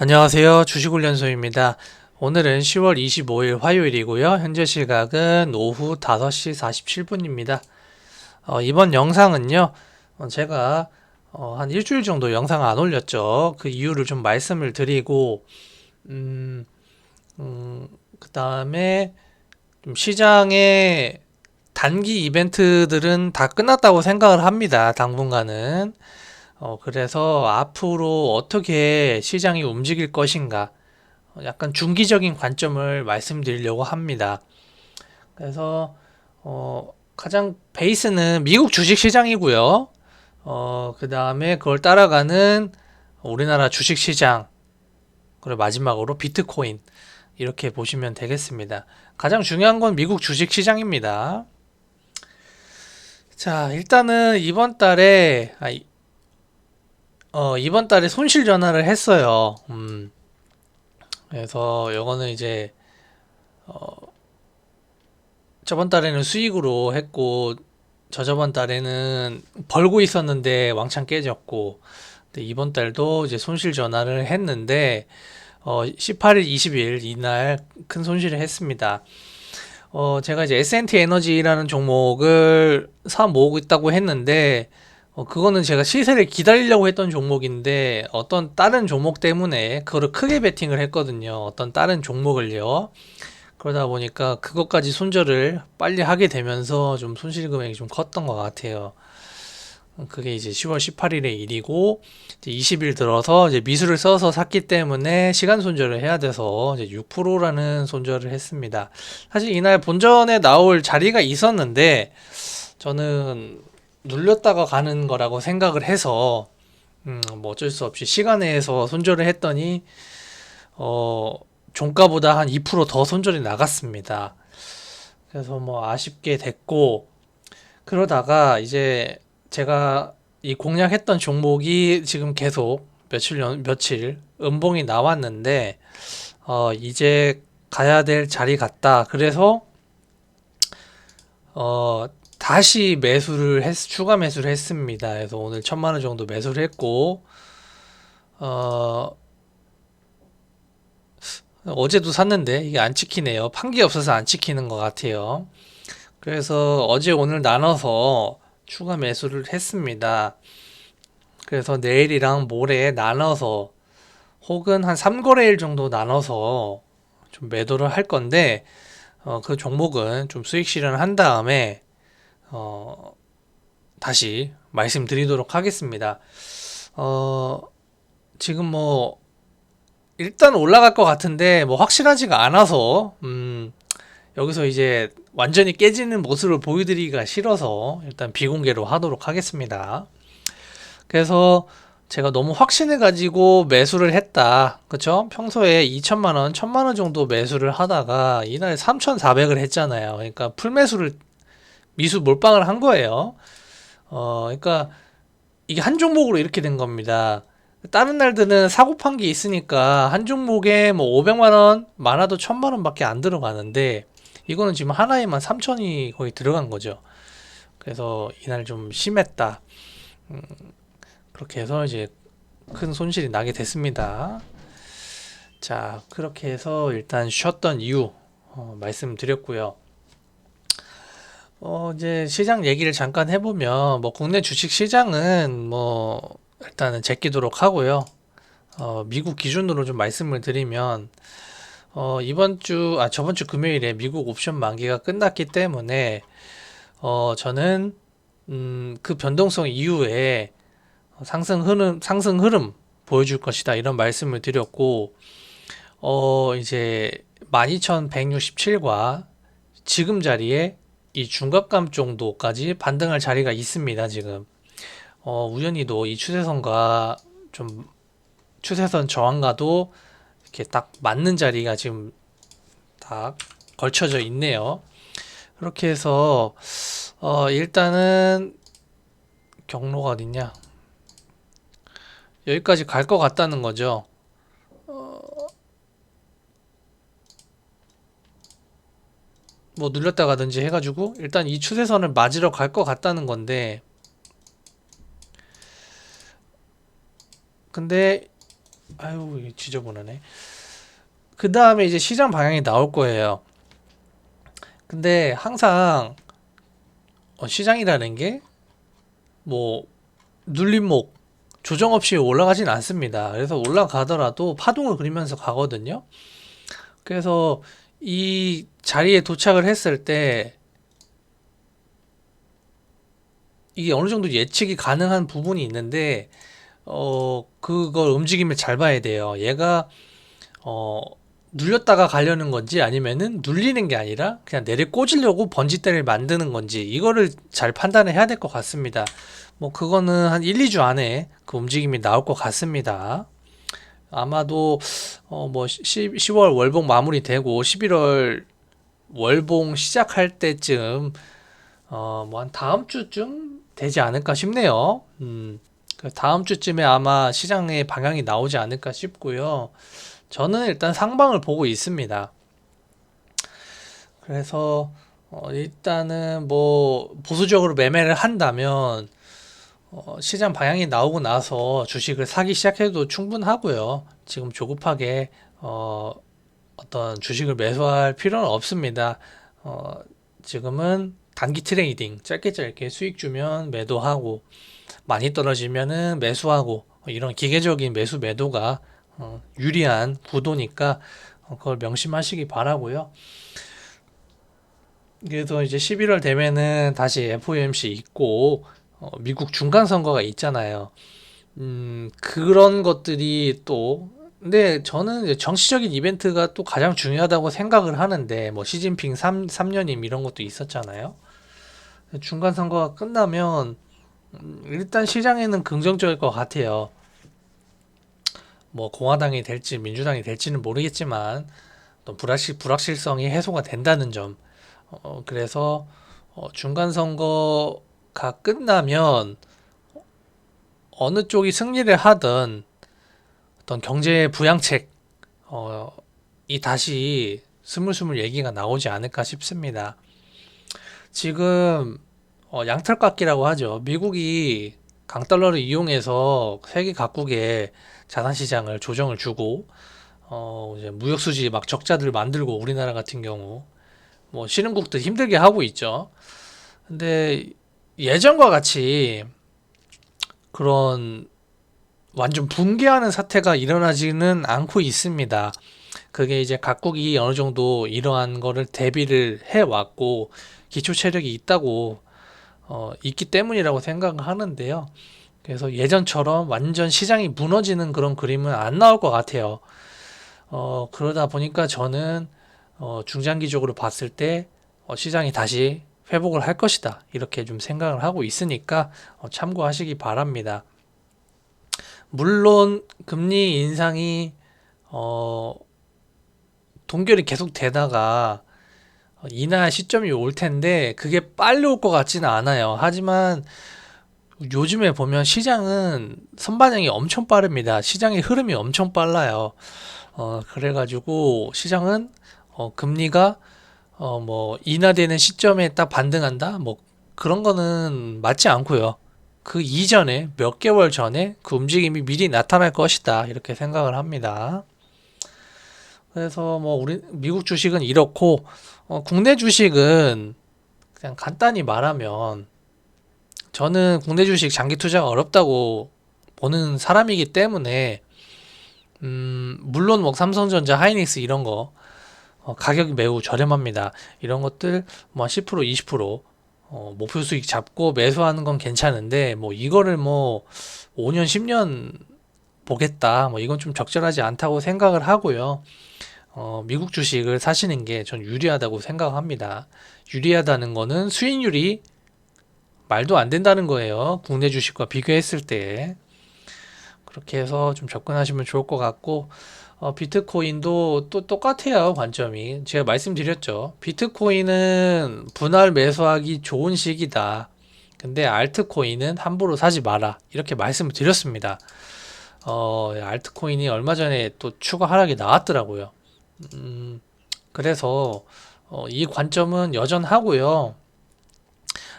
안녕하세요. 주식훈련소입니다. 오늘은 10월 25일 화요일이고요. 현재 시각은 오후 5시 47분입니다. 어, 이번 영상은요, 어, 제가 어, 한 일주일 정도 영상 안 올렸죠. 그 이유를 좀 말씀을 드리고, 음, 음, 그 다음에 좀 시장의 단기 이벤트들은 다 끝났다고 생각을 합니다. 당분간은. 어, 그래서 앞으로 어떻게 시장이 움직일 것인가, 어, 약간 중기적인 관점을 말씀드리려고 합니다. 그래서, 어, 가장 베이스는 미국 주식 시장이고요. 어, 그 다음에 그걸 따라가는 우리나라 주식 시장, 그리고 마지막으로 비트코인, 이렇게 보시면 되겠습니다. 가장 중요한 건 미국 주식 시장입니다. 자, 일단은 이번 달에, 아, 어, 이번 달에 손실 전환을 했어요. 음, 그래서 요거는 이제, 어, 저번 달에는 수익으로 했고, 저저번 달에는 벌고 있었는데 왕창 깨졌고, 근데 이번 달도 이제 손실 전환을 했는데, 어, 18일, 20일 이날 큰 손실을 했습니다. 어, 제가 이제 S&T 에너지라는 종목을 사 모으고 있다고 했는데, 어, 그거는 제가 시세를 기다리려고 했던 종목인데 어떤 다른 종목 때문에 그거를 크게 베팅을 했거든요. 어떤 다른 종목을요. 그러다 보니까 그것까지 손절을 빨리 하게 되면서 좀 손실 금액이 좀 컸던 것 같아요. 그게 이제 10월 18일의 일이고 이제 20일 들어서 이제 미수를 써서 샀기 때문에 시간 손절을 해야 돼서 이제 6%라는 손절을 했습니다. 사실 이날 본전에 나올 자리가 있었는데 저는 눌렸다가 가는 거라고 생각을 해서 음, 뭐 어쩔 수 없이 시간에서 손절을 했더니 어, 종가보다 한 2%더 손절이 나갔습니다. 그래서 뭐 아쉽게 됐고 그러다가 이제 제가 이 공략했던 종목이 지금 계속 며칠 연, 며칠 음봉이 나왔는데 어, 이제 가야 될 자리 같다. 그래서 어, 다시 매수를 했, 추가 매수를 했습니다. 그래서 오늘 천만 원 정도 매수를 했고, 어, 어제도 샀는데 이게 안 찍히네요. 판기 없어서 안 찍히는 것 같아요. 그래서 어제 오늘 나눠서 추가 매수를 했습니다. 그래서 내일이랑 모레 나눠서 혹은 한 3거래일 정도 나눠서 좀 매도를 할 건데, 어, 그 종목은 좀 수익 실현을 한 다음에 어, 다시 말씀드리도록 하겠습니다. 어, 지금 뭐, 일단 올라갈 것 같은데, 뭐, 확실하지가 않아서, 음, 여기서 이제 완전히 깨지는 모습을 보여드리기가 싫어서, 일단 비공개로 하도록 하겠습니다. 그래서, 제가 너무 확신해가지고 매수를 했다. 그쵸? 평소에 2천만원, 1천만원 정도 매수를 하다가 이날 3,400을 했잖아요. 그러니까 풀매수를 미수 몰빵을 한 거예요. 어, 그러니까 이게 한 종목으로 이렇게 된 겁니다. 다른 날들은 사고 판 게 있으니까 한 종목에 뭐 500만 원, 많아도 1000만 원밖에 안 들어가는데 이거는 지금 하나에만 3000이 거의 들어간 거죠. 그래서 이날 좀 심했다. 음, 그렇게 해서 이제 큰 손실이 나게 됐습니다. 자, 그렇게 해서 일단 쉬었던 이유 어, 말씀드렸고요. 어, 이제 시장 얘기를 잠깐 해보면, 뭐, 국내 주식 시장은 뭐, 일단은 제끼도록 하고요. 어, 미국 기준으로 좀 말씀을 드리면, 어, 이번 주, 아, 저번 주 금요일에 미국 옵션 만기가 끝났기 때문에, 어, 저는, 음, 그 변동성 이후에 상승 흐름, 상승 흐름 보여줄 것이다. 이런 말씀을 드렸고, 어, 이제 12,167과 지금 자리에 이 중갑감 정도까지 반등할 자리가 있습니다, 지금. 어, 우연히도 이 추세선과 좀 추세선 저항과도 이렇게 딱 맞는 자리가 지금 딱 걸쳐져 있네요. 그렇게 해서 어, 일단은 경로가 어딨냐? 여기까지 갈 것 같다는 거죠. 뭐 눌렸다 가든지 해가지고 일단 이 추세선을 맞으러 갈 것 같다는 건데 근데 아유 지저분하네. 그 다음에 이제 시장 방향이 나올 거예요. 근데 항상 어, 시장이라는 게 뭐 눌림목 조정 없이 올라가진 않습니다. 그래서 올라가더라도 파동을 그리면서 가거든요. 그래서 이 자리에 도착을 했을 때 이게 어느 정도 예측이 가능한 부분이 있는데 어 그걸 움직임을 잘 봐야 돼요. 얘가 어 눌렸다가 가려는 건지 아니면은 눌리는 게 아니라 그냥 내리 꽂으려고 번지대를 만드는 건지 이거를 잘 판단을 해야 될 것 같습니다. 뭐 그거는 한 1, 2주 안에 그 움직임이 나올 것 같습니다. 아마도 어 뭐 10월 월봉 마무리되고 11월 월봉 시작할 때쯤 어 뭐 한 다음 주쯤 되지 않을까 싶네요. 음. 그 다음 주쯤에 아마 시장의 방향이 나오지 않을까 싶고요. 저는 일단 상방을 보고 있습니다. 그래서 어 일단은 뭐 보수적으로 매매를 한다면 어 시장 방향이 나오고 나서 주식을 사기 시작해도 충분하고요. 지금 조급하게 어 어떤 주식을 매수할 필요는 없습니다. 어 지금은 단기 트레이딩 짧게 짧게 수익 주면 매도하고 많이 떨어지면은 매수하고 이런 기계적인 매수 매도가 어, 유리한 구도니까 어, 그걸 명심하시기 바라고요. 그래서 이제 11월 되면은 다시 FOMC 있고 어, 미국 중간 선거가 있잖아요. 음, 그런 것들이 또 근데 저는 정치적인 이벤트가 또 가장 중요하다고 생각을 하는데 뭐 시진핑 3, 3년임 이런 것도 있었잖아요. 중간 선거가 끝나면 음, 일단 시장에는 긍정적일 것 같아요. 뭐 공화당이 될지 민주당이 될지는 모르겠지만 또 불확실 불확실성이 해소가 된다는 점. 어, 그래서 어, 중간 선거 가 끝나면 어느 쪽이 승리를 하든 어떤 경제 부양책 어, 이 다시 스물스물 얘기가 나오지 않을까 싶습니다. 지금 어, 양털깎기라고 하죠. 미국이 강달러를 이용해서 세계 각국에 자산 시장을 조정을 주고 어 이제 무역 수지 막 적자들 만들고 우리나라 같은 경우 뭐 신흥국들 힘들게 하고 있죠. 근데 예전과 같이 그런 완전 붕괴하는 사태가 일어나지는 않고 있습니다. 그게 이제 각국이 어느 정도 이러한 거를 대비를 해 왔고 기초 체력이 있다고 어, 있기 때문이라고 생각을 하는데요. 그래서 예전처럼 완전 시장이 무너지는 그런 그림은 안 나올 것 같아요. 어, 그러다 보니까 저는 어, 중장기적으로 봤을 때 어, 시장이 다시 회복을 할 것이다. 이렇게 좀 생각을 하고 있으니까 어, 참고하시기 바랍니다. 물론 금리 인상이 어, 동결이 계속 되다가 인하 시점이 올 텐데 그게 빨리 올 것 같지는 않아요. 하지만 요즘에 보면 시장은 선반영이 엄청 빠릅니다. 시장의 흐름이 엄청 빨라요. 어, 그래가지고 시장은 어, 금리가 어, 뭐 인하되는 시점에 딱 반등한다? 뭐 그런 거는 맞지 않고요. 그 이전에 몇 개월 전에 그 움직임이 미리 나타날 것이다. 이렇게 생각을 합니다. 그래서 뭐 우리 미국 주식은 이렇고 어, 국내 주식은 그냥 간단히 말하면 저는 국내 주식 장기 투자가 어렵다고 보는 사람이기 때문에 음, 물론 뭐 삼성전자, 하이닉스 이런 거 어, 가격이 매우 저렴합니다. 이런 것들 뭐 10%, 20% 어, 목표 수익 잡고 매수하는 건 괜찮은데 뭐 이거를 뭐 5년, 10년 보겠다. 뭐 이건 좀 적절하지 않다고 생각을 하고요. 어, 미국 주식을 사시는 게 전 유리하다고 생각합니다. 유리하다는 거는 수익률이 말도 안 된다는 거예요. 국내 주식과 비교했을 때. 그렇게 해서 좀 접근하시면 좋을 것 같고, 어, 비트코인도 또 똑같아요, 관점이. 제가 말씀드렸죠. 비트코인은 분할 매수하기 좋은 시기다. 근데 알트코인은 함부로 사지 마라. 이렇게 말씀을 드렸습니다. 어, 알트코인이 얼마 전에 또 추가 하락이 나왔더라고요. 음, 그래서 어, 이 관점은 여전하고요.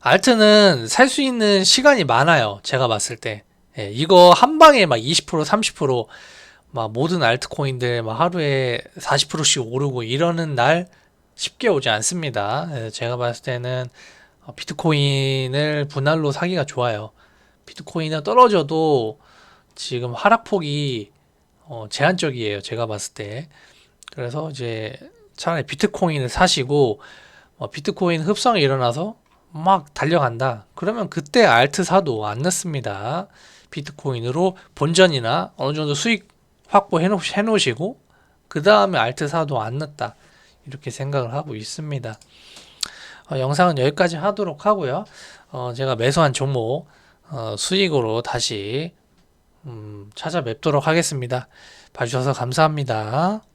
알트는 살 수 있는 시간이 많아요. 제가 봤을 때. 예, 이거 한 방에 막 20%, 30%, 막 모든 알트코인들 막 하루에 40%씩 오르고 이러는 날 쉽게 오지 않습니다. 제가 봤을 때는 어, 비트코인을 분할로 사기가 좋아요. 비트코인은 떨어져도 지금 하락폭이 어, 제한적이에요. 제가 봤을 때. 그래서 이제 차라리 비트코인을 사시고 어, 비트코인 흡성이 일어나서 막 달려간다. 그러면 그때 알트 사도 안 넣습니다. 비트코인으로 본전이나 어느 정도 수익 확보해 놓으시고 그 다음에 알트 사도 안 넣었다. 이렇게 생각을 하고 있습니다. 어, 영상은 여기까지 하도록 하고요. 어, 제가 매수한 종목 어, 수익으로 다시 음, 찾아뵙도록 하겠습니다. 봐주셔서 감사합니다.